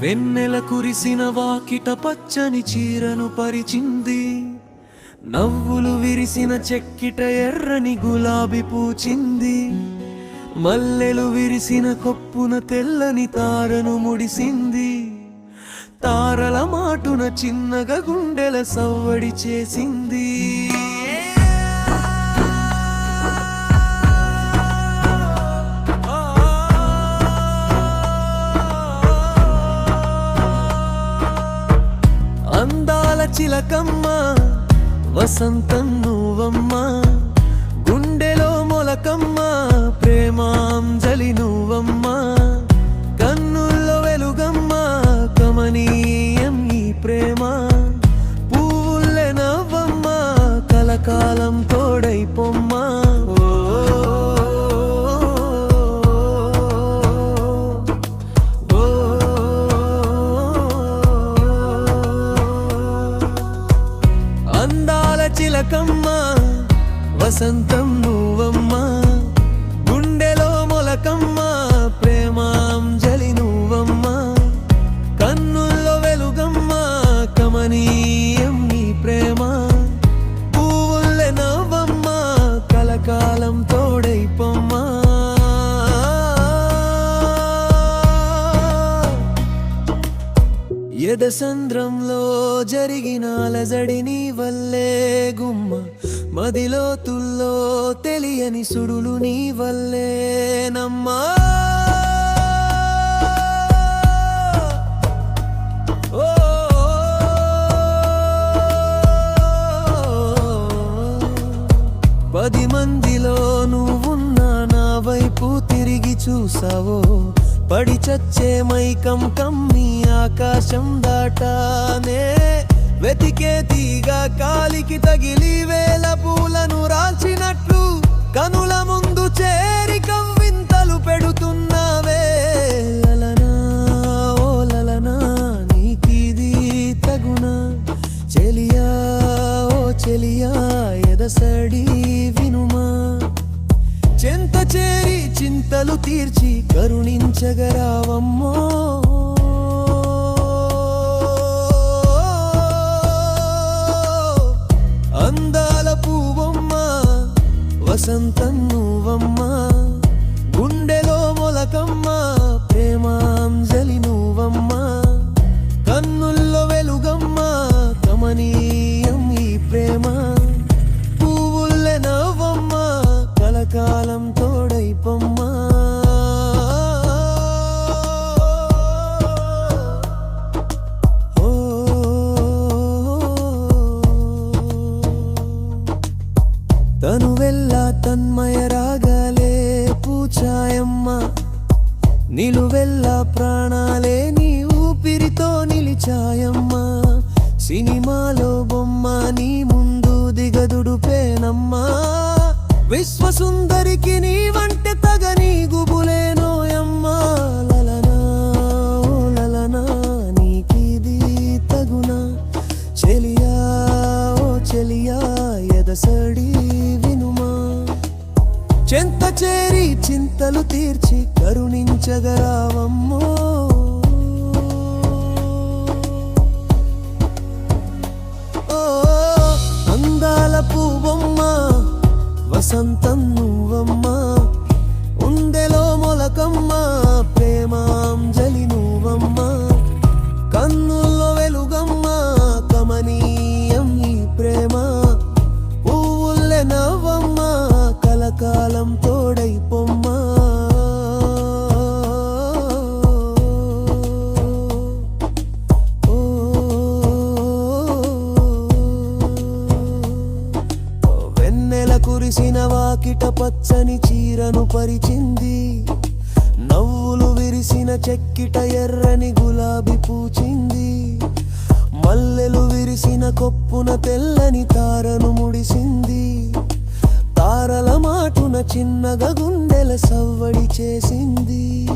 వెన్నెల కురిసిన వాకిట పచ్చని చీరను పరిచింది. నవ్వులు విరిసిన చెక్కిట ఎర్రని గులాబీ పూచింది. మల్లెలు విరిసిన కొప్పున తెల్లని తారను ముడిసింది. తారల మాటున చిన్నగా గుండెల సవ్వడి చేసింది. అందాల చిలకమ్మ వసంతం నువ్వమ్మా అందాల వసంతం నువ్వమ్మ గుండెలో మొలకమ్మ ప్రేమాంజలి నువ్వమ్మ కన్నుల్లో వెలుగమ్మ కమనీయం నీ ప్రేమ పువ్వుల్లె నవ్వమ్మ కలకాలం తోడై యదసంద్రంలో ఎదసంద్రంలో జరిగిన అలజడిని వల్లే గుమ్మ మదిలో తుల్లో తెలియని సుడులు నీ వల్లే నమ్మా. ఓ పది మందిలో నువ్వున్నా నా వైపు తిరిగి చూసావో. పడి చచ్చే మైకం కమ్మి ఆకాశం దాటానే వెతికే తీగ కాలికి తగిలి వేల పూలను రాల్చినట్లు కనుల ముందు చేరి కవ్వింతలు పెడుతున్నావే. లలనా ఓ లలనా నీకిది తగునా. చెలియా ఓ చెలియా ఎదసడి చింతలు తీర్చి కరుణించగరావమ్మో. అందాల పువ్వమ్మ వసంతం నువ్వమ్మ గుండెలో మొలకమ్మ ప్రేమాంజలి నువ్వమ్మ. తను వెళ్ళ తన్మయ రాగాలే పూచాయమ్మ నిలువెల్ల ప్రాణాలే నీ ఊపిరితో నిలిచాయమ్మ. సినిమాలో బొమ్మ నీ ముందు దిగదుడుపేనమ్మా. విశ్వసుందరికి నీ చింతలు తీర్చి కరుణించగరావమ్మో ఓ అందాల పువ్వమ్మ వసంతం నువ్వమ్మ ఉండెలో మొలకమ్మ ప్రేమాంజలి నువ్వు వెన్నెల కురిసిన వాకిట పచ్చని చీరను పరిచింది. నవ్వులు విరిసిన చెక్కిట ఎర్రని గులాబీ పూచింది. మల్లెలు విరిసిన కొప్పున తెల్లని తారను ముడిసింది. తారల మాటున చిన్నగా గుండెల సవ్వడి చేసింది.